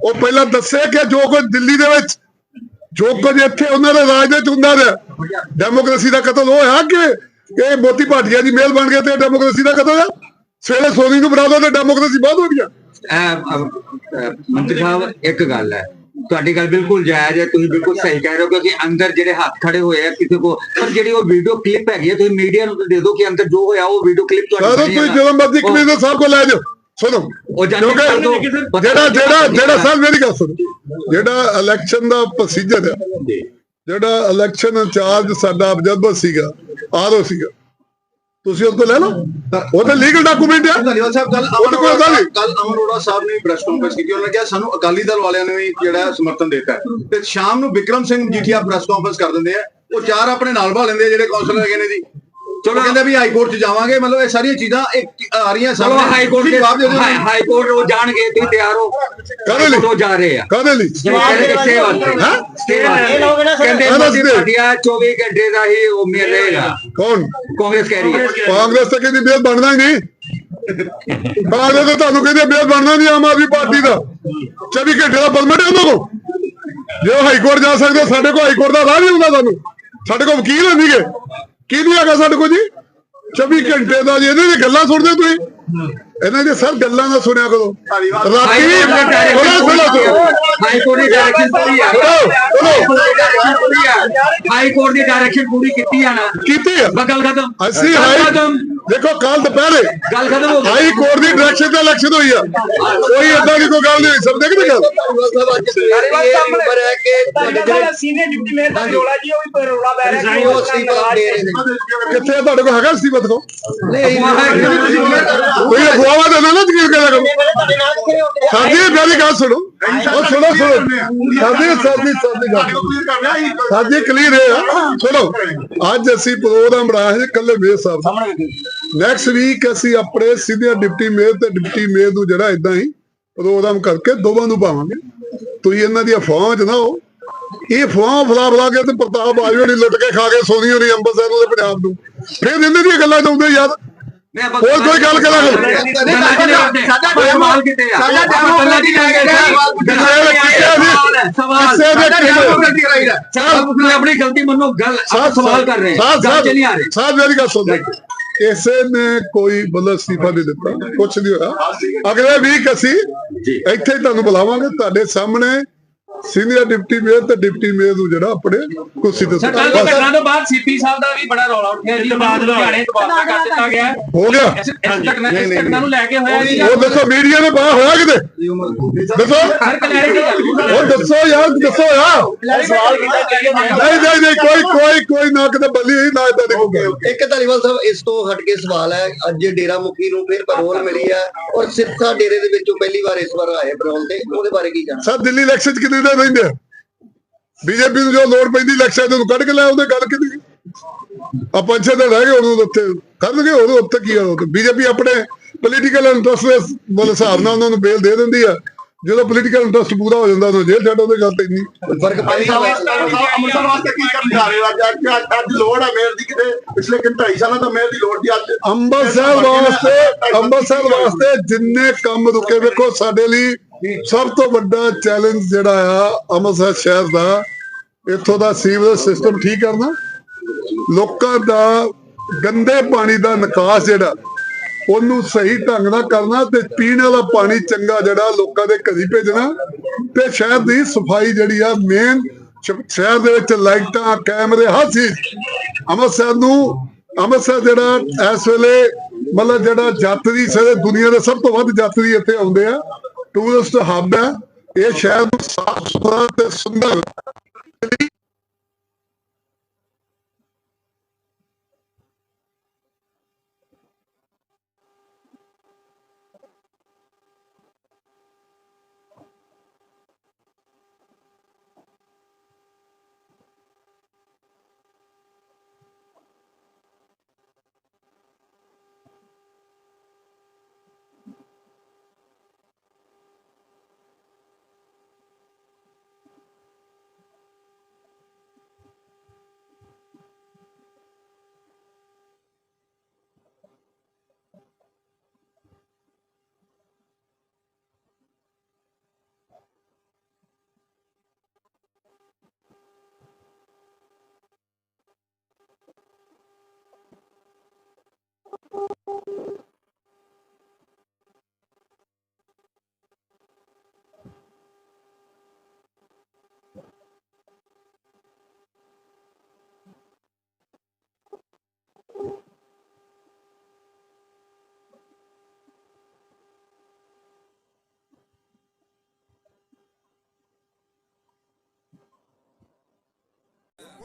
ਉਹ ਪਹਿਲਾਂ ਦੱਸੇ ਕਿ ਜੋ ਕੁਝ ਦਿੱਲੀ ਦੇ ਵਿੱਚ ਜੋ ਕੁਝ ਇੱਥੇ ਉਹਨਾਂ ਦੇ ਰਾਜ ਦੇ ਵਿੱਚ ਹੁੰਦਾ ਰਿਹਾ ਡੈਮੋਕ੍ਰੇਸੀ ਦਾ ਕਤਲ ਉਹ ਹੈ ਕਿ ਇਹ ਮੋਤੀ ਭਾਟੀਆ ਦੀ ਮੇਲ ਬਣ ਗਏ ਤੇ ਡੈਮੋਕ੍ਰੇਸੀ ਦਾ ਕਤਲ ਹੈ ਸਵੇਰੇ ਸੋਨੀ ਨੂੰ ਬਣਾ ਦੋ ਤੇ ਡੈਮੋਕ੍ਰੇਸੀ ਬਹੁਤ ਅਹ, ਅਹ, ਮੰਤਰੀ ਸਾਹਿਬ ਇੱਕ ਗੱਲ ਹੈ। ਤੁਹਾਡੀ ਗੱਲ ਬਿਲਕੁਲ ਜਾਇਜ਼ ਹੈ ਤੁਸੀਂ ਬਿਲਕੁਲ ਸਹੀ ਕਹਿ ਰਹੇ ਹੋ ਕਿਉਂਕਿ ਅੰਦਰ ਜਿਹੜੇ ਹੱਥ ਖੜੇ ਹੋਏ ਆ ਕਿਸੇ ਕੋ ਪਰ ਜਿਹੜੀ ਉਹ ਵੀਡੀਓ ਕਲਿੱਪ ਹੈਗੀ ਹੈ ਤੁਸੀਂ ਮੀਡੀਆ ਨੂੰ ਦੇ ਦਿਓ ਕਿ ਅੰਦਰ ਜੋ ਹੋਇਆ ਉਹ ਵੀਡੀਓ ਕਲਿੱਪ ਤੁਹਾਡੀ ਤੁਸੀਂ ਹੈ ਜਦੋਂ। ਮਰਜ਼ੀ ਕਮਿਸ਼ਨਰ ਸਾਹਿਬ ਕੋਲ ਲੈ ਜਾਓ। ਸੁਣੋ। ਉਹ। ਕਿਉਂਕਿ ਜਿਹੜਾ ਜਿਹੜਾ ਜਿਹੜਾ ਸਰ ਮੇਰੀ ਗੱਲ ਸੁਣੋ। ਜਿਹੜਾ ਇਲੈਕਸ਼ਨ ਦਾ ਪ੍ਰੋਸੀਜਰ ਹੈ ਜਿਹੜਾ ਇਲੈਕਸ਼ਨ ਇੰਚਾਰਜ ਸਾਡਾ ਅਬਜਰਵਰ ਸੀਗਾ ਆਰਓ ਸੀਗਾ। ਤੁਸੀਂ ਉਹ ਤੋਂ ਲੈ ਲਓ। ਉਹ ਤਾਂ ਲੀਗਲ ਡਾਕੂਮੈਂਟ ਹੈ ਧੰਨਵਾਦ ਸਾਹਿਬ ਕੱਲ ਅਮਨ ਅਰੋੜਾ ਸਾਹਿਬ ਨੇ ਪ੍ਰੈਸ ਕਾਨਫਰੰਸ ਕੀਤੀ। ਉਹਨਾਂ ਨੇ ਕਿਹਾ ਸਾਨੂੰ ਅਕਾਲੀ ਦਲ ਵਾਲਿਆਂ ਨੇ ਵੀ ਜਿਹੜਾ ਸਮਰਥਨ ਦਿੱਤਾ। ਤੇ ਸ਼ਾਮ ਨੂੰ ਵਿਕਰਮ ਸਿੰਘ ਜੀਠੀਆ ਪ੍ਰੈਸ ਕਾਨਫਰੰਸ ਕਰ ਦਿੰਦੇ ਆ। ਉਹ ਚਾਰ ਆਪਣੇ ਨਾਲ ਭਾ ਲੈਂਦੇ ਜਿਹੜੇ ਕੌਂਸਲਰ ਹੈਗੇ ਨੇ ਜੀ। ਚਲੋ। ਕਹਿੰਦੇ ਵੀ ਹਾਈ ਕੋਰਟ 'ਚ ਜਾਵਾਂਗੇ ਮਤਲਬ ਇਹ ਸਾਰੀਆਂ ਚੀਜ਼ਾਂ ਇੱਕ ਆ ਰਹੀਆਂ ਚਲੋ ਹਾਈ ਕੋਰਟ ਦੇ ਜਵਾਬ ਦੇ ਦਿਓ। ਹਾਈ- ਕੋਰਟ ਉਹ ਜਾਣਗੇ ਤੁਸੀਂ ਤਿਆਰ ਹੋ। ਕਾਹਦੇ ਲਈ? ਉਹ ਜਾ ਰਹੇ ਆ। ਕਾਹਦੇ ਲਈ? ਸਟੇ ਵਾਸਤੇ। ਹੈਂ? ਸਟੇ ਵਾਸਤੇ ਕਹਿੰਦੇ ਕਾਹਦਾ ਮੋਦੀ? ਭਾਟੀਆ 24 ਘੰਟੇ ਦਾ ਹੀ ਉਹ ਮਿਲ ਰਹੇਗਾ ਕੌਣ? ਕਾਂਗਰਸ ਕਹਿ ਰਹੀ ਹੈ। ਕਾਂਗਰਸ ਤਾਂ ਕਹਿੰਦੀ ਬੇਲ ਬਣਨਾ ਹੀ ਨਹੀਂ। ਕਾਂਗਰਸ ਤਾਂ ਤੁਹਾਨੂੰ ਕਹਿੰਦੇ ਬੇਲ ਬਣਨਾ ਨਹੀਂ ਆਮ ਆਦਮੀ ਪਾਰਟੀ ਦਾ। 24 ਘੰਟੇ ਦਾ ਪਰਮਿਟ ਹੈ ਉਹਨਾਂ ਕੋਲ। ਜੇ ਹਾਈ ਕੋਰਟ ਜਾ ਸਕਦੇ ਸਾਡੇ ਕੋਲ ਹਾਈ ਕੋਰਟ ਦਾ ਰਾਹ ਨਹੀਂ ਹੁੰਦਾ ਸਾਨੂੰ ਸਾਡੇ ਕੋਲ ਵਕੀਲ ਹੈ ਨਹੀਂਗੇ ਕੀ ਨਹੀਂ ਹੈਗਾ ਸਾਡੇ ਕੋਲ ਜੀ? 24 ਘੰਟੇ ਦਾ ਜੀ, ਇਹਦੇ ਦੀ ਗੱਲਾਂ ਸੁਣਦੇ ਤੁਸੀਂ? ਇਹਨਾਂ ਦੀ ਸਰ ਗੱਲਾਂ ਨਾ ਸੁਣਿਆ ਕਰੋ ਰਾਤੀ ਕੋਰਟ ਨੇ ਸੁਣੋ ਸੁਣੋ ਸੁਣੋ ਹਾਈ ਕੋਰਟ ਦੀ ਡਾਇਰੈਕਸ਼ਨ ਪੂਰੀ ਆ ਸੁਣੋ ਹਾਈ ਕੋਰਟ ਦੀ ਡਾਇਰੈਕਸ਼ਨ ਪੂਰੀ ਕੀਤੀ ਆ ਨਾ ਕੀਤੀ ਹੈ ਬਸ ਗੱਲ ਖਤਮ ਅਸੀਂ ਹਾਈ ਖਤਮ ਦੇਖੋ ਕੱਲ ਦੁਪਹਿਰੇ ਗੱਲ ਖਤਮ ਹੋ ਗਈ ਹਾਈ ਕੋਰਟ ਦੀ ਡਾਇਰੈਕਸ਼ਨ ਤੇ ਇਲੈਕਸ਼ਨ ਹੋਈ ਆ ਕੋਈ ਏਦਾਂ ਦੀ ਕੋਈ ਗੱਲ ਨਹੀਂ ਸਭ ਦੇਖਦੇ ਗੱਲ ਸੀਨੀਅਰ ਡਿਪਟੀ ਮੇਅਰ ਦਾ ਰੋਲਾ ਜੀ ਉਹ ਵੀ ਰੋਲਾ ਪੈ ਰਿਹਾ ਕਿ ਉਹ ਅਸਤੀਫਾ ਦੇ ਰਹੇ ਨੇ ਕਿੱਥੇ ਆ ਤੁਹਾਡੇ ਕੋਲ ਹੈਗਾ ਸੀ ਬਤ ਕੋ ਨਹੀਂ ਕੋਈ ਅਫਵਾਹਾਂ ਦੇ ਨਾ ਨਾ ਯਕੀਨ ਕਰਿਆ ਕਰੋ ਸਾਡੀ ਮੇਰੀ ਗੱਲ ਸੁਣੋ। ਉਹ ਸੁਣੋ ਸੁਣੋ। ਸਾਡੀ ਸਾਡੀ ਸਾਡੀ ਗੱਲ ਸਾਡੀ ਕਲੀਅਰ ਹੈ। ਸੁਣੋ ਅੱਜ ਅਸੀਂ ਪ੍ਰੋਗਰਾਮ ਬਣਾਇਆ ਹੈ ਕੱਲੇ ਮੇਅਰ ਸਾਹਿਬ ਨੈਕਸਟ ਵੀਕ ਅਸੀਂ ਆਪਣੇ ਸੀਨੀਅਰ ਡਿਪਟੀ ਮੇਅਰ ਤੇ ਡਿਪਟੀ ਮੇਅਰ ਨੂੰ ਜਿਹੜਾ ਇਦਾਂ ਹੀ ਪ੍ਰੋਗਰਾਮ ਕਰਕੇ ਦੋਵਾਂ ਨੂੰ ਪਾਵਾਂਗੇ। ਤੁਸੀਂ ਇਹਨਾਂ ਦੀ ਅਫਵਾਹਾਂ ਚ ਨਾ ਹੋ ਇਹ ਅਫਵਾਹ ਫਲਾ ਫਲਾ ਕੇ ਤੇ ਪ੍ਰਤਾਪ ਆਜੋ ਨਹੀਂ ਲੁੱਟ ਕੇ ਖਾ ਕੇ ਸੋਨੀ ਹੋਣੀ ਅੰਮ੍ਰਿਤਸਰ ਨੂੰ ਤੇ ਪੰਜਾਬ ਨੂੰ। ਫਿਰ ਇਹਨਾਂ ਦੀਆਂ ਗੱਲਾਂ ਚਾਹੁੰਦੇ ਯਾਰ। ਹੋਰ ਕੋਈ ਗੱਲ ਕਰਾਂ ਸਾਡਾ ਮਾਲ ਕਿਤੇ ਆ? ਸਾਡਾ ਗੱਲ ਕਰਦੇ ਆ। ਸਵਾਲ। ਸਵਾਲ। ਤੁਸੀਂ ਆਪਣੀ ਗਲਤੀ ਮੰਨੋ ਗੱਲ ਸਵਾਲ ਕਰ ਰਹੇ ਹਾਂ। ਗੱਲ ਚ ਨਹੀਂ ਆ ਰਹੇ। ਸਾਹਿਬ ਮੇਰੀ ਗੱਲ ਸੁਣ ਕਿਸੇ ਨੇ ਕੋਈ ਮਤਲਬ ਅਸਤੀਫਾ ਨਹੀਂ ਦਿੱਤਾ? ਕੁਛ ਨਹੀਂ ਹੋਇਆ। ਅਗਲੇ ਵੀਕ ਅਸੀਂ ਇੱਥੇ ਹੀ ਤੁਹਾਨੂੰ ਬੁਲਾਵਾਂਗੇ। ਤੁਹਾਡੇ ਸਾਹਮਣੇ ਸੀਨੀਅਰ ਡਿਪਟੀ ਮੇਅਰ ਤੇ ਡਿਪਟੀ ਮੇਅਰ ਨੂੰ ਜਿਹੜਾ ਆਪਣੇ ਕੁਰਸੀ ਤੇ ਕੱਲ ਬਸ, ਘਟਨਾ ਤੋਂ ਬਾਅਦ ਸੀਪੀ ਸਾਹਿਬ ਦਾ ਵੀ ਬੜਾ ਰੌਲਾ ਉੱਠਿਆ ਜੀ ਲੁਧਿਆਣੇ ਤਬਾਦਲਾ ਕਰ ਦਿੱਤਾ ਗਿਆ। ਹੈ। ਗਿਆ। ਇਸ ਘਟਨਾ ਇਸ ਘਟਨਾ ਨੂੰ ਲੈ ਕੇ ਹੋਇਆ ਜੀ। ਉਹ ਦੱਸੋ ਮੀਡੀਆ ਨੇ ਬਾਹਰ ਹੋਇਆ ਕਿਤੇ? ਦੱਸੋ। ਹਰ ਕਲੈਰਿਟੀ ਉਹ ਦੱਸੋ ਯਾਰ ਦੱਸੋ ਯਾਰ। ਸਵਾਲ ਕੀਤਾ ਨਹੀਂ ਨਹੀਂ ਕੋਈ ਕੋਈ ਕੋਈ ਨਾ ਕਿਤੇ ਬੱਲੀ ਨਾ ਇਦਾਂ ਦੀ ਕੋਈ। ਗੱਲ। ਇੱਕ ਧਾਲੀਵਾਲ ਸਾਹਿਬ ਇਸ ਤੋਂ ਹਟ ਕੇ ਸਵਾਲ ਹੈ ਅੱਜ ਡੇਰਾ ਮੁਖੀ ਨੂੰ ਫਿਰ ਪੈਰੋਲ ਮਿਲੀ ਹੈ ਔਰ ਸਿਰਸਾ ਡੇਰੇ ਦੇ ਵਿੱਚੋਂ ਪਹਿਲੀ ਵਾਰ ਇਸ ਵਾਰ ਆਏ ਪੈਰੋਲ ਤੇ ਉਹਦੇ ਬਾਰੇ ਕੀ ਕਹਿਣਾ? ਸਰ ਦਿੱਲੀ ਇਲੈਕਸ਼ਨ ਚ ਕਿੰਨੇ ਦਿਨ ਰਹਿੰਦੇ ਆ? ਬੀਜੇਪੀ ਨੂੰ ਜੋ ਲੋੜ ਪੈਂਦੀ ਇਲੈਕਸ਼ਨ ਤੋਂ ਕੱਢ ਕੇ ਲੈ ਉਹਦੇ ਗੱਲ ਕਿਦੀ ਆ ਪੰਜ ਛੇ ਦਿਨ ਰਹਿ ਗਏ ਉਹਨੂੰ ਉੱਥੇ ਕਰਨਗੇ ਉਹਨੂੰ ਉੱਥੇ ਕੀ ਆ ਬੀਜੇਪੀ ਆਪਣੇ ਪੋਲੀਟੀਕਲ ਇੰਟਰਸਟ ਦੇ ਮਤਲਬ ਹਿਸਾਬ ਨਾਲ ਉਹਨਾਂ ਨੂੰ ਬੇਲ ਦੇ ਦਿੰਦੀ ਆ। ਜਦੋਂ ਪੋਲੀਟੀਕਲ ਇੰਟਰਸਟ ਪੂਰਾ ਹੋ ਜਾਂਦਾ ਉਹਨਾਂ ਜੇਲ੍ਹ ਛੱਡ ਉਹਦੇ ਗੱਲ ਤੇ ਇੰਨੀ। ਫ਼ਰਕ ਪੈਂਦਾ। ਅੰਮ੍ਰਿਤਸਰ ਵਾਸਤੇ ਕੀ ਕਰਨ ਜਾ ਰਹੇ ਹੋ ਅੱਜ ਅੱਜ ਅੱਜ ਲੋੜ ਹੈ ਮੇਅਰ ਦੀ ਕਿਤੇ। ਪਿਛਲੇ ਕਿੰਨੇ ਢਾਈ ਸਾਲਾਂ ਤੋਂ ਮੇਅਰ ਦੀ ਲੋੜ ਦੀ ਅੱਜ ਅੰਮ੍ਰਿਤਸਰ ਵਾਸਤੇ ਅੰਮ੍ਰਿਤਸਰ ਵਾਸਤੇ ਜਿੰਨੇ ਕੰਮ ਰੁਕੇ ਵੇਖੋ ਸਾਡੇ ਲਈ ਸਭ ਤੋਂ ਵੱਡਾ ਚੈਲੰਜ ਜਿਹੜਾ ਆ ਅੰਮ੍ਰਿਤਸਰ ਸ਼ਹਿਰ ਦਾ ਇੱਥੋਂ ਦਾ ਸੀਵਰੇਜ ਸਿਸਟਮ ਠੀਕ ਕਰਨਾ। ਲੋਕਾਂ ਦਾ ਗੰਦੇ ਪਾਣੀ ਦਾ ਨਿਕਾਸ ਜਿਹੜਾ ਉਹਨੂੰ ਸਹੀ ਢੰਗ ਨਾਲ ਕਰਨਾ ਤੇ ਪੀਣ ਵਾਲਾ ਪਾਣੀ ਚੰਗਾ ਜਿਹੜਾ ਲੋਕਾਂ ਦੇ ਘਰੀ ਭੇਜਣਾ ਤੇ ਸ਼ਹਿਰ ਦੀ ਸਫ਼ਾਈ ਜਿਹੜੀ ਆ ਮੇਨ ਸ਼ਹਿਰ ਦੇ ਵਿੱਚ ਲਾਈਟਾਂ, ਕੈਮਰੇ ਹਰ ਚੀਜ਼। ਅੰਮ੍ਰਿਤਸਰ ਨੂੰ, ਅੰਮ੍ਰਿਤਸਰ ਜਿਹੜਾ ਇਸ ਵੇਲੇ ਮਤਲਬ ਜਿਹੜਾ ਯਾਤਰੀ ਸਾਰੇ ਦੁਨੀਆ ਦੇ ਸਭ ਤੋਂ ਵੱਧ ਯਾਤਰੀ ਇੱਥੇ ਆਉਂਦੇ ਆ ਟੂਰਿਸਟ ਹੱਬ ਹੈ। ਇਹ ਸ਼ਹਿਰ ਨੂੰ ਸਾਫ਼ ਸੁਥਰਾ ਤੇ ਸੁੰਦਰ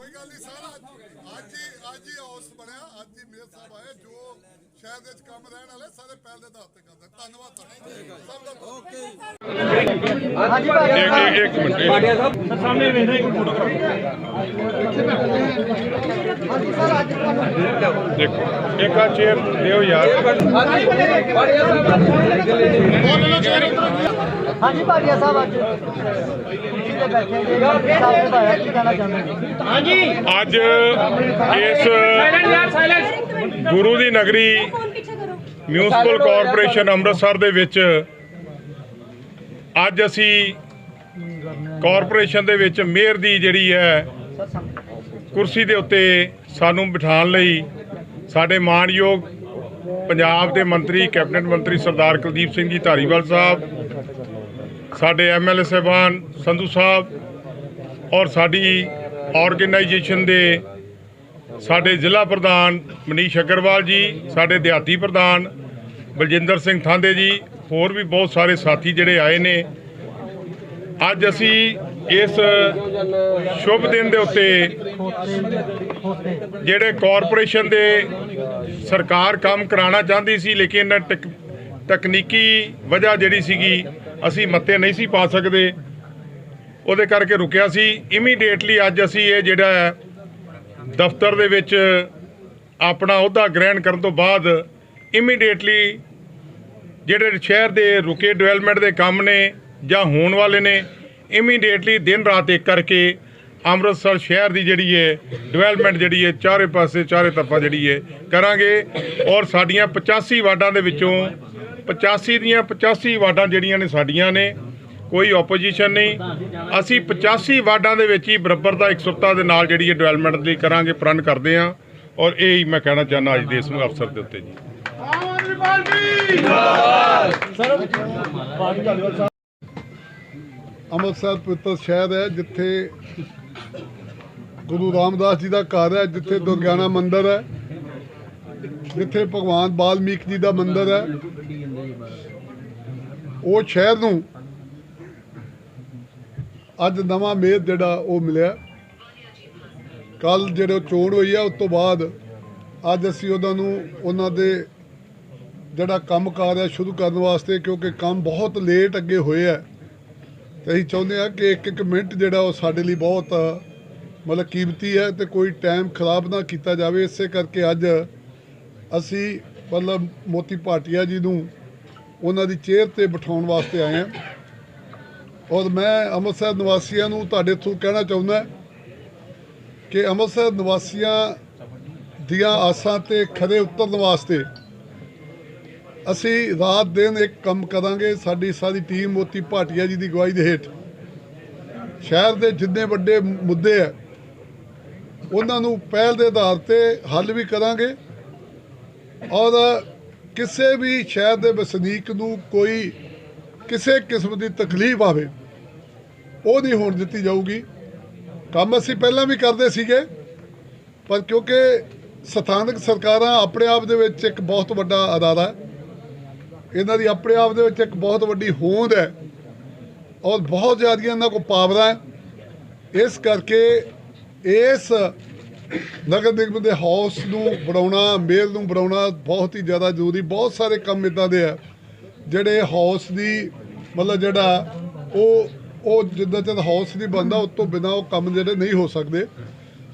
ਕੋਈ ਗੱਲ ਨਹੀਂ ਸਾਰਾ ਅੱਜ ਹੀ ਅੱਜ ਹੀ ਹੌਸ ਬਣਿਆ ਅੱਜ ਹੀ ਮੇਅਰ ਸਾਹਿਬ ਆਏ ਜੋ ਸ਼ਹਿਰ ਦੇ ਵਿੱਚ ਕੰਮ ਰਹਿਣ ਵਾਲੇ ਸਾਰੇ ਪਹਿਲ ਦੇ ਆਧਾਰ ਤੇ ਕਰਦੇ ਧੰਨਵਾਦ ਤੁਹਾਡਾ। ਸਭ ਦਾ ਬਹੁਤ ਦੇਖੋ ਇੱਕ ਆ ਚੇਅਰ ਦਿਓ ਯਾਰ। ਹਾਂਜੀ ਭਾਟੀਆ ਸਾਹਿਬ ਅੱਜ। ਤੇ ਬੈਠੇ ਜੇ ਸਾਹਿਬ ਭਾਇਆ ਕੀ ਕਹਿਣਾ ਚਾਹੁੰਦੇ ਜੀ ਅੱਜ ਇਸ ਗੁਰੂ ਦੀ ਨਗਰੀ ਮਿਊਨਿਸਪਲ ਕਾਰਪੋਰੇਸ਼ਨ ਅੰਮ੍ਰਿਤਸਰ ਦੇ ਵਿੱਚ ਅੱਜ ਅਸੀਂ ਕਾਰਪੋਰੇਸ਼ਨ ਦੇ ਵਿੱਚ ਮੇਅਰ ਦੀ ਜਿਹੜੀ ਹੈ ਕੁਰਸੀ ਦੇ ਉੱਤੇ ਸਾਨੂੰ ਬਿਠਾਉਣ ਲਈ ਸਾਡੇ ਮਾਣਯੋਗ ਪੰਜਾਬ ਦੇ ਮੰਤਰੀ, ਕੈਬਨਿਟ ਮੰਤਰੀ ਸਰਦਾਰ ਕੁਲਦੀਪ ਸਿੰਘ ਜੀ ਧਾਰੀਵਾਲ ਸਾਹਿਬ ਸਾਡੇ ਐਮਐਲਏ ਸਾਹਿਬਾਨ ਸੰਧੂ ਸਾਹਿਬ ਔਰ ਸਾਡੀ ਆਰਗੇਨਾਈਜੇਸ਼ਨ ਦੇ ਸਾਡੇ ਜ਼ਿਲ੍ਹਾ ਪ੍ਰਧਾਨ ਮਨੀਸ਼ ਅਗਰਵਾਲ ਜੀ, ਸਾਡੇ ਦਿਹਾਤੀ ਪ੍ਰਧਾਨ ਬਲਜਿੰਦਰ ਸਿੰਘ ਥਾਂਦੇ ਜੀ, ਹੋਰ ਵੀ ਬਹੁਤ ਸਾਰੇ ਸਾਥੀ ਜਿਹੜੇ ਆਏ ਨੇ। ਅੱਜ ਅਸੀਂ ਇਸ ਸ਼ੁਭ ਦਿਨ ਦੇ ਉੱਤੇ ਜਿਹੜੇ ਕਾਰਪੋਰੇਸ਼ਨ ਦੇ ਸਰਕਾਰ ਕੰਮ ਕਰਾਉਣਾ ਚਾਹੁੰਦੀ ਸੀ, ਲੇਕਿਨ ਟਕ- ਤਕਨੀਕੀ ਵਜ੍ਹਾ ਜਿਹੜੀ ਸੀਗੀ ਅਸੀਂ ਮੱਤੇ ਨਹੀਂ ਸੀ ਪਾ ਸਕਦੇ। ਉਹਦੇ ਕਰਕੇ ਰੁਕਿਆ ਸੀ। ਇਮੀਡੀਏਟਲੀ ਅੱਜ ਅਸੀਂ ਇਹ ਜਿਹੜਾ ਦਫ਼ਤਰ ਦੇ ਵਿੱਚ ਆਪਣਾ ਅਹੁਦਾ ਗ੍ਰਹਿਣ ਕਰਨ ਤੋਂ ਬਾਅਦ ਇਮੀਡੀਏਟਲੀ ਜਿਹੜੇ ਸ਼ਹਿਰ ਦੇ ਰੁਕੇ ਡਿਵੈਲਪਮੈਂਟ ਦੇ ਕੰਮ ਨੇ ਜਾਂ ਹੋਣ ਵਾਲੇ ਨੇ ਇਮੀਡੀਏਟਲੀ ਦਿਨ ਰਾਤ ਇੱਕ ਕਰਕੇ ਅੰਮ੍ਰਿਤਸਰ ਸ਼ਹਿਰ ਦੀ ਜਿਹੜੀ ਹੈ ਡਿਵੈਲਪਮੈਂਟ ਜਿਹੜੀ ਹੈ, ਚਾਰੇ ਪਾਸੇ ਚਾਰੇ ਤਰਫਾ ਜਿਹੜੀ ਹੈ ਕਰਾਂਗੇ। ਔਰ ਸਾਡੀਆਂ 85 ਵਾਰਡਾਂ ਦੇ ਵਿੱਚੋਂ 85 ਦੀਆਂ 85 ਵਾਰਡਾਂ ਜਿਹੜੀਆਂ ਨੇ ਸਾਡੀਆਂ ਨੇ ਕੋਈ ਆਪੋਜੀਸ਼ਨ ਨਹੀਂ। ਅਸੀਂ 85 ਵਾਰਡਾਂ ਦੇ ਵਿੱਚ ਹੀ ਬਰਾਬਰ ਦਾ ਇਕਸੁਰਤਾ ਦੇ ਨਾਲ ਜਿਹੜੀ ਹੈ ਡਿਵੈਲਪਮੈਂਟ ਲਈ ਕਰਾਂਗੇ ਪ੍ਰਣ ਕਰਦੇ ਹਾਂ। ਔਰ ਇਹ ਹੀ ਮੈਂ ਕਹਿਣਾ ਚਾਹੁੰਦਾ ਅੱਜ ਦੇ ਇਸ ਅਵਸਰ ਦੇ ਉੱਤੇ ਜੀ। ਅੰਮ੍ਰਿਤਸਰ ਪਵਿੱਤਰ ਸ਼ਹਿਰ ਹੈ ਜਿੱਥੇ ਗੁਰੂ ਰਾਮਦਾਸ ਜੀ ਦਾ ਘਰ ਹੈ ਜਿੱਥੇ ਦੁਰਗਿਆਨਾ ਮੰਦਿਰ ਹੈ। ਜਿੱਥੇ ਭਗਵਾਨ ਬਾਲਮੀਕ ਜੀ ਦਾ ਮੰਦਿਰ ਹੈ, ਉਹ ਸ਼ਹਿਰ ਨੂੰ ਅੱਜ ਨਵਾਂ ਮੇਅਰ ਜਿਹੜਾ ਉਹ ਮਿਲਿਆ। ਕੱਲ ਜਿਹੜੇ ਚੋਣ ਹੋਈ ਆ, ਉਸ ਤੋਂ ਬਾਅਦ ਅੱਜ ਅਸੀਂ ਉਹਨਾਂ ਨੂੰ, ਉਹਨਾਂ ਦੇ ਜਿਹੜਾ ਕੰਮ ਕਾਰ ਹੈ ਸ਼ੁਰੂ ਕਰਨ ਵਾਸਤੇ, ਕਿਉਂਕਿ ਕੰਮ ਬਹੁਤ ਲੇਟ ਅੱਗੇ ਹੋਏ ਆ। ਤੇ ਅਸੀਂ ਚਾਹੁੰਦੇ ਆ ਕਿ ਇੱਕ ਇੱਕ ਮਿੰਟ ਜਿਹੜਾ ਉਹ ਸਾਡੇ ਲਈ ਬਹੁਤ, ਮਤਲਬ ਕੀਮਤੀ ਹੈ ਤੇ ਕੋਈ ਟਾਈਮ ਖਰਾਬ ਨਾ ਕੀਤਾ ਜਾਵੇ। ਇਸੇ ਕਰਕੇ ਅੱਜ ਅਸੀਂ ਮਤਲਬ ਮੋਤੀ ਭਾਟੀਆ ਜੀ ਨੂੰ ਉਹਨਾਂ ਦੀ ਚੇਅਰ ਤੇ ਬਿਠਾਉਣ ਵਾਸਤੇ ਆਏ ਹਾਂ। ਔਰ ਮੈਂ ਅੰਮ੍ਰਿਤਸਰ ਨਿਵਾਸੀਆਂ ਨੂੰ ਤੁਹਾਡੇ ਥਰੂ ਕਹਿਣਾ ਚਾਹੁੰਦਾ ਕਿ ਅੰਮ੍ਰਿਤਸਰ ਨਿਵਾਸੀਆਂ ਦੀਆਂ ਆਸਾਂ ਤੇ ਖਰੇ ਉਤਰਨ ਵਾਸਤੇ ਅਸੀਂ ਰਾਤ ਦਿਨ ਇੱਕ ਕੰਮ ਕਰਾਂਗੇ, ਸਾਡੀ ਸਾਰੀ ਟੀਮ ਮੋਤੀ ਭਾਟੀਆ ਜੀ ਦੀ ਅਗਵਾਈ ਦੇ ਹੇਠ। ਸ਼ਹਿਰ ਦੇ ਜਿੰਨੇ ਵੱਡੇ ਮੁੱਦੇ ਆ, ਉਹਨਾਂ ਨੂੰ ਪਹਿਲ ਦੇ ਆਧਾਰ ਤੇ ਹੱਲ ਵੀ ਕਰਾਂਗੇ। ਔਰ ਕਿਸੇ ਵੀ ਸ਼ਹਿਰ ਦੇ ਵਸਨੀਕ ਨੂੰ ਕੋਈ ਕਿਸੇ ਕਿਸਮ ਦੀ ਤਕਲੀਫ ਆਵੇ, ਉਹ ਨਹੀਂ ਹੋਣ ਦਿੱਤੀ ਜਾਊਗੀ। ਕੰਮ ਅਸੀਂ ਪਹਿਲਾਂ ਵੀ ਕਰਦੇ ਸੀਗੇ, ਪਰ ਕਿਉਂਕਿ ਸਥਾਨਕ ਸਰਕਾਰਾਂ ਆਪਣੇ ਆਪ ਦੇ ਵਿੱਚ ਇੱਕ ਬਹੁਤ ਵੱਡਾ ਅਦਾਰਾ ਇਹਨਾਂ ਦੀ ਆਪਣੇ ਆਪ ਦੇ ਵਿੱਚ ਇੱਕ ਬਹੁਤ ਵੱਡੀ ਹੋਂਦ ਹੈ ਔਰ ਬਹੁਤ ਜ਼ਿਆਦਾ ਇਹਨਾਂ ਕੋਲ ਪਾਵਰਾਂ ਹੈ। ਇਸ ਕਰਕੇ ਇਸ ਨਗਰ ਨਿਗਮ ਦੇ ਹਾਊਸ ਨੂੰ ਬਣਾਉਣਾ, ਮੇਲ ਨੂੰ ਬਣਾਉਣਾ ਬਹੁਤ ਹੀ ਜ਼ਿਆਦਾ ਜ਼ਰੂਰੀ, ਬਹੁਤ ਸਾਰੇ ਕੰਮ ਇਦਾਂ ਦੇ ਆ, ਜਿਹੜੇ ਹਾਊਸ ਦੀ ਮਤਲਬ ਜਿਹੜਾ ਉਹ ਉਹ ਜਿੱਦਾਂ ਚਿਰ ਹਾਊਸ ਨਹੀਂ ਬਣਦਾ, ਉਸ ਤੋਂ ਬਿਨਾ ਉਹ ਕੰਮ ਜਿਹੜੇ ਨਹੀਂ ਹੋ ਸਕਦੇ।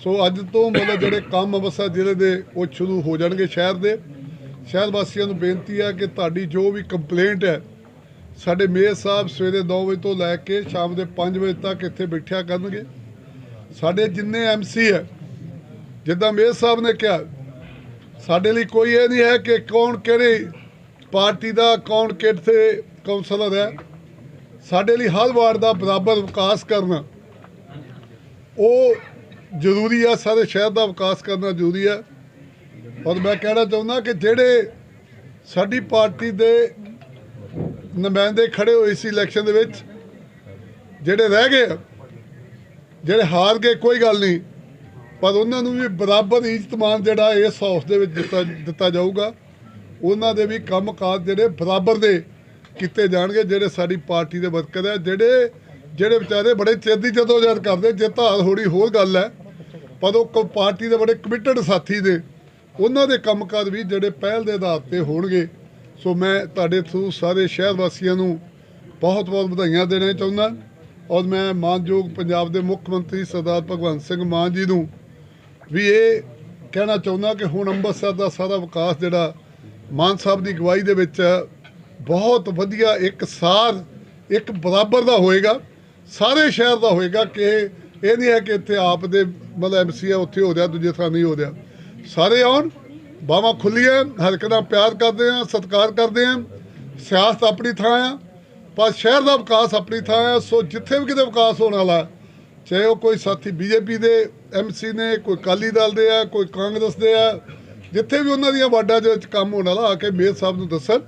ਸੋ ਅੱਜ ਤੋਂ ਮਤਲਬ ਜਿਹੜੇ ਕੰਮ ਅੰਮ੍ਰਿਤਸਰ ਜ਼ਿਲ੍ਹੇ ਦੇ, ਉਹ ਸ਼ੁਰੂ ਹੋ ਜਾਣਗੇ ਸ਼ਹਿਰ ਦੇ। ਸ਼ਹਿਰ ਵਾਸੀਆਂ ਨੂੰ ਬੇਨਤੀ ਆ ਕਿ ਤੁਹਾਡੀ ਜੋ ਵੀ ਕੰਪਲੇਂਟ ਹੈ, ਸਾਡੇ ਮੇਅਰ ਸਾਹਿਬ ਸਵੇਰੇ 9 ਵਜੇ ਤੋਂ ਲੈ ਕੇ ਸ਼ਾਮ ਦੇ 5 ਵਜੇ ਤੱਕ ਇੱਥੇ ਬੈਠਿਆ ਕਰਨਗੇ। ਸਾਡੇ ਜਿੰਨੇ ਐਮਸੀ ਹੈ ਜਿੱਦਾਂ ਮੇਅਰ ਸਾਹਿਬ ਨੇ ਕਿਹਾ, ਸਾਡੇ ਲਈ ਕੋਈ ਇਹ ਨਹੀਂ ਹੈ ਕਿ ਕੌਣ ਕਿਹੜੀ ਪਾਰਟੀ ਦਾ, ਕੌਣ ਕਿੱਥੇ ਕੌਂਸਲਰ ਹੈ। ਸਾਡੇ ਲਈ ਹਰ ਵਾਰਡ ਦਾ ਬਰਾਬਰ ਵਿਕਾਸ ਕਰਨਾ, ਉਹ ਜ਼ਰੂਰੀ ਆ, ਸਾਰੇ ਸ਼ਹਿਰ ਦਾ ਵਿਕਾਸ ਕਰਨਾ ਜ਼ਰੂਰੀ ਹੈ ਔਰ ਮੈਂ ਕਹਿਣਾ ਚਾਹੁੰਦਾ ਕਿ ਜਿਹੜੇ ਸਾਡੀ ਪਾਰਟੀ ਦੇ ਨੁਮਾਇੰਦੇ ਖੜੇ ਹੋਏ ਸੀ ਇਲੈਕਸ਼ਨ ਦੇ ਵਿੱਚ, ਜਿਹੜੇ ਰਹਿ ਗਏ ਜਿਹੜੇ ਹਾਰ ਗਏ, ਕੋਈ ਗੱਲ ਨਹੀਂ। ਪਰ ਉਹਨਾਂ ਨੂੰ ਵੀ ਬਰਾਬਰ ਇਜ਼ਤਮਾਨ ਜਿਹੜਾ ਇਸ ਹਾਊਸ ਦੇ ਵਿੱਚ ਦਿੱਤਾ ਦਿੱਤਾ ਜਾਊਗਾ। ਉਹਨਾਂ ਦੇ ਵੀ ਕੰਮਕਾਜ ਜਿਹੜੇ ਬਰਾਬਰ ਦੇ ਕੀਤੇ ਜਾਣਗੇ, ਜਿਹੜੇ ਸਾਡੀ ਪਾਰਟੀ ਦੇ ਵਰਕਰ ਹੈ, ਜਿਹੜੇ ਜਿਹੜੇ ਵਿਚਾਰੇ ਬੜੇ ਚਿਰ ਦੀ ਜਦੋਜਹਿਦ ਕਰਦੇ, ਜੇ ਧਾਰ ਹੋਣੀ ਹੋਰ ਗੱਲ ਹੈ, ਪਰ ਉਹ ਕ- ਪਾਰਟੀ ਦੇ ਬੜੇ ਕਮਿਟਡ ਸਾਥੀ ਨੇ। ਉਹਨਾਂ ਦੇ ਕੰਮਕਾਜ ਵੀ ਜਿਹੜੇ ਪਹਿਲ ਦੇ ਆਧਾਰ ਤੇ ਹੋਣਗੇ। ਸੋ ਮੈਂ ਤੁਹਾਡੇ ਥਰੂ ਸਾਰੇ ਸ਼ਹਿਰ ਵਾਸੀਆਂ ਨੂੰ ਬਹੁਤ ਬਹੁਤ ਵਧਾਈਆਂ ਦੇਣਾ ਚਾਹੁੰਦਾ। ਔਰ ਮੈਂ ਮਾਨਯੋਗ ਪੰਜਾਬ ਦੇ ਮੁੱਖ ਮੰਤਰੀ ਸਰਦਾਰ ਭਗਵੰਤ ਸਿੰਘ ਮਾਨ ਜੀ ਨੂੰ ਵੀ ਇਹ ਕਹਿਣਾ ਚਾਹੁੰਦਾ ਕਿ ਹੁਣ ਅੰਮ੍ਰਿਤਸਰ ਦਾ ਸਾਰਾ ਵਿਕਾਸ ਜਿਹੜਾ ਮਾਨ ਸਾਹਿਬ ਦੀ ਅਗਵਾਈ ਦੇ ਵਿੱਚ ਬਹੁਤ ਵਧੀਆ ਇੱਕ ਸਾਰ, ਇੱਕ ਬਰਾਬਰ ਦਾ ਹੋਏਗਾ। ਸਾਰੇ ਸ਼ਹਿਰ ਦਾ ਹੋਏਗਾ ਕਿ ਇਹ ਨਹੀਂ ਹੈ ਕਿ ਇੱਥੇ ਆਪ ਦੇ ਮਤਲਬ ਐਮਸੀ ਆ, ਉੱਥੇ ਹੋ ਰਿਹਾ, ਦੂਜੇ ਥਾਂ ਨਹੀਂ ਹੋ ਰਿਹਾ। ਸਾਰੇ ਆਉਣ, ਬਾਹਾਂ ਖੁੱਲੀਆਂ ਹਰ ਇੱਕ ਨਾਲ ਪਿਆਰ ਕਰਦੇ ਆ, ਸਤਿਕਾਰ ਕਰਦੇ ਆ। ਸਿਆਸਤ ਆਪਣੀ ਥਾਂ ਆ, ਪਰ ਸ਼ਹਿਰ ਦਾ ਵਿਕਾਸ ਆਪਣੀ ਥਾਂ ਆ। ਸੋ ਜਿੱਥੇ ਵੀ ਕਿਤੇ ਵਿਕਾਸ ਹੋਣ ਵਾਲਾ, ਚਾਹੇ ਉਹ ਕੋਈ ਸਾਥੀ ਬੀਜੇਪੀ ਦੇ ਐਮਸੀ ਨੇ ਕੋਈ ਅਕਾਲੀ ਦਲ ਦੇ ਆ ਕੋਈ ਕਾਂਗਰਸ ਦੇ ਆ ਜਿੱਥੇ ਵੀ ਉਹਨਾਂ ਦੀਆਂ ਵਾਰਡਾਂ ਦੇ ਵਿੱਚ ਕੰਮ ਹੋਣ ਵਾਲਾ ਆ ਕੇ ਮੇਅਰ ਸਾਹਿਬ ਨੂੰ ਦੱਸਣ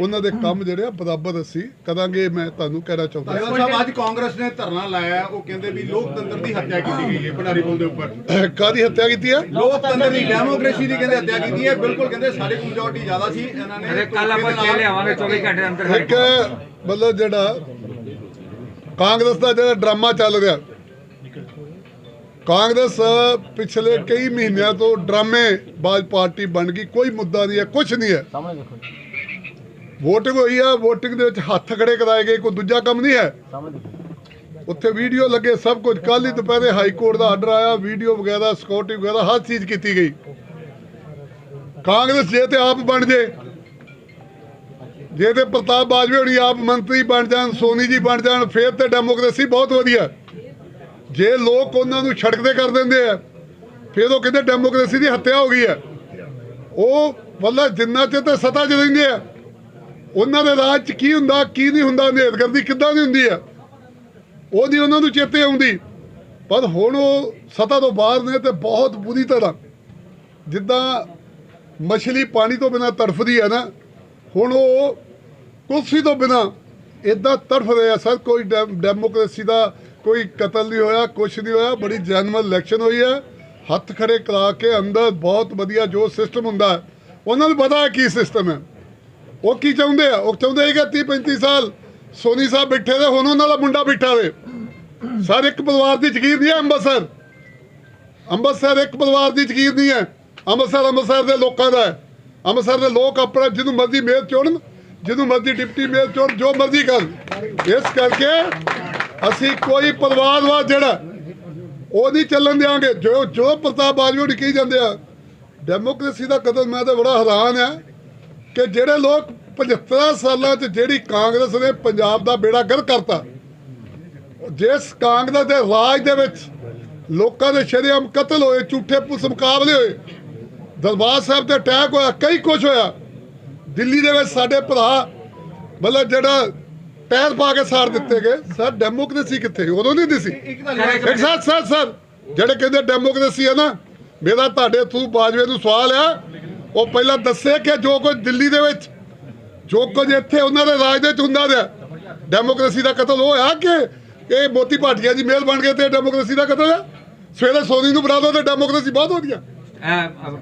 ਉਹਨਾਂ ਦੇ ਕੰਮ ਜਿਹੜੇ ਆ ਬਰਾਬਰ ਅਸੀਂ ਕਰਾਂਗੇ ਮੈਂ ਤੁਹਾਨੂੰ ਕਹਿਣਾ ਚਾਹੁੰਦਾ ਧੰਨਵਾਦ ਸਾਹਿਬ ਅੱਜ ਕਾਂਗਰਸ ਨੇ ਧਰਨਾ ਲਾਇਆ ਹੈ, ਉਹ ਕਹਿੰਦੇ ਵੀ ਲੋਕਤੰਤਰ ਦੀ ਹੱਤਿਆ ਕੀਤੀ ਗਈ ਹੈ ਭੰਡਾਰੀ ਬੋਲ ਦੇ ਉੱਪਰ। ਕਾਦੀ ਹੱਤਿਆ ਕੀਤੀ ਹੈ? ਲੋਕਤੰਤਰ ਦੀ ਡੈਮੋਕ੍ਰੇਸੀ ਦੀ ਕਹਿੰਦੇ ਹੱਤਿਆ ਕੀਤੀ ਹੈ ਬਿਲਕੁਲ ਕਹਿੰਦੇ ਸਾਡੇ ਕੋਲ ਮੈਜੋਰਟੀ ਜ਼ਿਆਦਾ ਸੀ ਇਹਨਾਂ ਨੇ ਅਰੇ ਕੱਲ ਆਪਾਂ ਧੋਖੇ ਦੇ ਨਾਲ- ਚੇਲੇ ਆਵਾਂਗੇ 24 ਘੰਟੇ ਅੰਦਰ ਇੱਕ ਮਤਲਬ ਜਿਹੜਾ ਕਾਂਗਰਸ ਦਾ ਜਿਹੜਾ ਡਰਾਮਾ ਚੱਲ ਰਿਹਾ ਕਾਂਗਰਸ ਪਿਛਲੇ ਕਈ ਮਹੀਨਿਆਂ ਤੋਂ ਡਰਾਮੇ ਬਾਜ਼ ਪਾਰਟੀ ਬਣ ਗਈ ਕੋਈ ਮੁੱਦਾ ਨਹੀਂ ਹੈ ਕੁਝ ਨਹੀਂ ਹੈ। ਸਾਹਮਣੇ ਦੇਖੋ VOTING ਹੋਈ ਆ VOTING ਦੇ ਵਿੱਚ ਹੱਥ ਖੜੇ ਕਰਾਏ ਗਏ ਕੋਈ ਦੂਜਾ ਕੰਮ ਨਹੀਂ ਹੈ। ਸਾਹਮਣੇ ਦੇਖੋ ਉੱਥੇ ਵੀਡੀਓ ਲੱਗੇ ਸਭ ਕੁਝ। ਕੱਲ ਹੀ ਦੁਪਹਿਰੇ ਹਾਈ ਕੋਰਟ ਦਾ ਆਰਡਰ ਆਇਆ ਵੀਡੀਓ ਵਗੈਰਾ ਸਿਕਿਉਰਿਟੀ ਵਗੈਰਾ ਹਰ ਚੀਜ਼ ਕੀਤੀ ਗਈ। ਕਾਂਗਰਸ ਜੇ ਤੇ ਆਪ ਬਣ ਜੇ ਜੇ ਤੇ ਪ੍ਰਤਾਪ ਬਾਜਵੇ ਹੋਣੀ ਆਪ ਮੰਤਰੀ ਬਣ ਜਾਣ ਸੋਨੀ ਜੀ ਬਣ ਜਾਣ ਫੇਰ ਤੇ ਡੈਮੋਕ੍ਰੇਸੀ ਬਹੁਤ ਵਧੀਆ। ਜੇ ਲੋਕ ਉਹਨਾਂ ਨੂੰ ਸੜਕ ਕਰ ਦਿੰਦੇ ਆ, ਫਿਰ ਉਹ ਕਹਿੰਦੇ ਡੈਮੋਕ੍ਰੇਸੀ ਦੀ ਹੱਤਿਆ ਹੋ ਗਈ ਹੈ। ਉਹ ਵੱਲਾ ਜਿੰਨਾ ਚਿਰ ਤੇ ਸਤਾ 'ਚ ਰਹਿੰਦੇ ਆ, ਉਹਨਾਂ ਦੇ ਰਾਜ 'ਚ ਕੀ ਹੁੰਦਾ, ਕੀ ਨਹੀਂ ਹੁੰਦਾ ਹਨੇਰਗਰਦੀ ਕਿੱਦਾਂ ਦੀ ਹੁੰਦੀ ਆ? ਨਹੀਂ ਉਹਨਾਂ ਨੂੰ ਚੇਤੇ ਆਉਂਦੀ। ਪਰ ਹੁਣ ਉਹ ਸਤਾ ਤੋਂ ਬਾਹਰ ਨੇ ਤੇ ਬਹੁਤ ਬੁਰੀ ਤਰ੍ਹਾਂ, ਜਿੱਦਾਂ ਮਛਲੀ ਪਾਣੀ ਤੋਂ ਬਿਨਾ ਤੜਫਦੀ ਹੈ ਨਾ, ਹੁਣ ਉਹ ਕੁਰਸੀ ਤੋਂ ਬਿਨਾ ਇਦਾਂ ਤੜਫ ਰਹੇ ਆ ਸਰ, ਕੋਈ ਡੈਮ- ਡੈਮੋਕ੍ਰੇਸੀ ਦਾ ਕੋਈ ਕਤਲ ਨਹੀਂ ਹੋਇਆ, ਕੁਛ ਨਹੀਂ ਹੋਇਆ, ਬੜੀ ਜੈਨੂਅਲ ਇਲੈਕਸ਼ਨ ਹੋਈ ਹੈ। ਹੱਥ ਖੜੇ ਕਰਾ ਕੇ ਅੰਦਰ ਬਹੁਤ ਵਧੀਆ ਜੋ ਸਿਸਟਮ ਹੁੰਦਾ ਉਹਨਾਂ ਨੂੰ ਪਤਾ ਹੈ ਕੀ ਸਿਸਟਮ ਹੈ। ਉਹ ਕੀ ਚਾਹੁੰਦੇ ਆ? ਉਹ ਚਾਹੁੰਦੇ ਹੈਗੇ 30 35 ਸਾਲ, ਸੋਨੀ ਸਾਹਿਬ ਬੈਠੇ ਦੇ ਹੁਣ ਉਹਨਾਂ ਦਾ ਮੁੰਡਾ ਬੈਠਾ ਵੇ ਸਰ, ਇੱਕ ਪਰਿਵਾਰ ਦੀ ਜ਼ਗੀਰ ਨਹੀਂ ਹੈ ਅੰਮ੍ਰਿਤਸਰ। ਅੰਮ੍ਰਿਤਸਰ ਇੱਕ ਪਰਿਵਾਰ ਦੀ ਜ਼ਗੀਰ ਨਹੀਂ ਹੈ। ਅੰਮ੍ਰਿਤਸਰ ਅੰਮ੍ਰਿਤਸਰ ਦੇ ਲੋਕਾਂ ਦਾ ਹੈ। ਅੰਮ੍ਰਿਤਸਰ ਦੇ ਲੋਕ ਆਪਣਾ ਜਿਹਨੂੰ ਮਰਜ਼ੀ ਮੇਅਰ ਚੁਣਨ, ਜਿਹਨੂੰ ਮਰਜ਼ੀ ਡਿਪਟੀ ਮੇਅਰ ਚੁਣਨ, ਜੋ ਮਰਜ਼ੀ ਕਰਨ। ਇਸ ਕਰਕੇ ਅਸੀਂ ਕੋਈ ਪਰਿਵਾਰਵਾਦ ਜਿਹੜਾ ਉਹ ਨਹੀਂ ਚੱਲਣ ਦਿਆਂਗੇ। ਜੋ ਜੋ ਪ੍ਰਤਾਪ ਬਾਜਵਾ ਹੋਣੀ ਕਹੀ ਜਾਂਦੇ ਆ ਡੈਮੋਕ੍ਰੇਸੀ ਦਾ ਕਦਮ ਮੈਂ ਤਾਂ ਬੜਾ ਹੈਰਾਨ ਆ ਕਿ ਜਿਹੜੇ ਲੋਕ 75 ਸਾਲਾਂ 'ਚ ਜਿਹੜੀ ਕਾਂਗਰਸ ਨੇ ਪੰਜਾਬ ਦਾ ਬੇੜਾ ਗਰ ਕਰਤਾ, ਜਿਸ ਕਾਂਗਰਸ ਦੇ ਰਾਜ ਦੇ ਵਿੱਚ ਲੋਕਾਂ ਦੇ ਸ਼ਰੇਆਮ ਕਤਲ ਹੋਏ, ਝੂਠੇ ਪੁਲਿਸ ਮੁਕਾਬਲੇ ਹੋਏ, ਦਰਬਾਰ ਸਾਹਿਬ ਤੇ ਅਟੈਕ ਹੋਇਆ, ਕਈ ਕੁਝ ਹੋਇਆ, ਦਿੱਲੀ ਦੇ ਵਿੱਚ ਸਾਡੇ ਭਰਾ, ਮਤਲਬ ਜਿਹੜਾ ਪੈਰ ਪਾ ਕੇ ਸਾੜ ਦਿੱਤੇ ਗਏ। ਸਰ ਡੈਮੋਕ੍ਰੇਸੀ ਕਿੱਥੇ ਉਦੋਂ ਨਹੀਂ ਦਿਸੀ ਇੱਕ ਸਰ ਸਰ ਸਰ ਜਿਹੜੇ ਕਹਿੰਦੇ ਡੈਮੋਕ੍ਰੇਸੀ ਹੈ ਨਾ ਮੇਰਾ ਤੁਹਾਡੇ ਥਰੂ ਬਾਜਵੇ ਨੂੰ ਸਵਾਲ ਆ। ਉਹ ਪਹਿਲਾਂ ਦੱਸੇ ਕਿ ਜੋ ਕੁਝ ਦਿੱਲੀ ਦੇ ਵਿੱਚ ਜੋ ਕੁਝ ਇੱਥੇ ਉਹਨਾਂ ਦੇ ਰਾਜ ਦੇ ਵਿੱਚ ਹੁੰਦਾ ਰਿਹਾ ਡੈਮੋਕ੍ਰੇਸੀ ਦਾ ਕਤਲ ਹੋਇਆ ਕਿ ਇਹ ਮੋਤੀ ਭਾਟੀਆ ਜੀ ਮੇਲ ਬਣ ਗਏ ਤੇ ਡੈਮੋਕ੍ਰੇਸੀ ਦਾ ਕਤਲ ਹੈ ਸਵੇਰੇ ਸੋਨੀ ਨੂੰ ਬਣਾ ਦੋ ਤੇ ਡੈਮੋਕ੍ਰੇਸੀ ਬਹੁਤ ਵਧੀਆ ਇਹ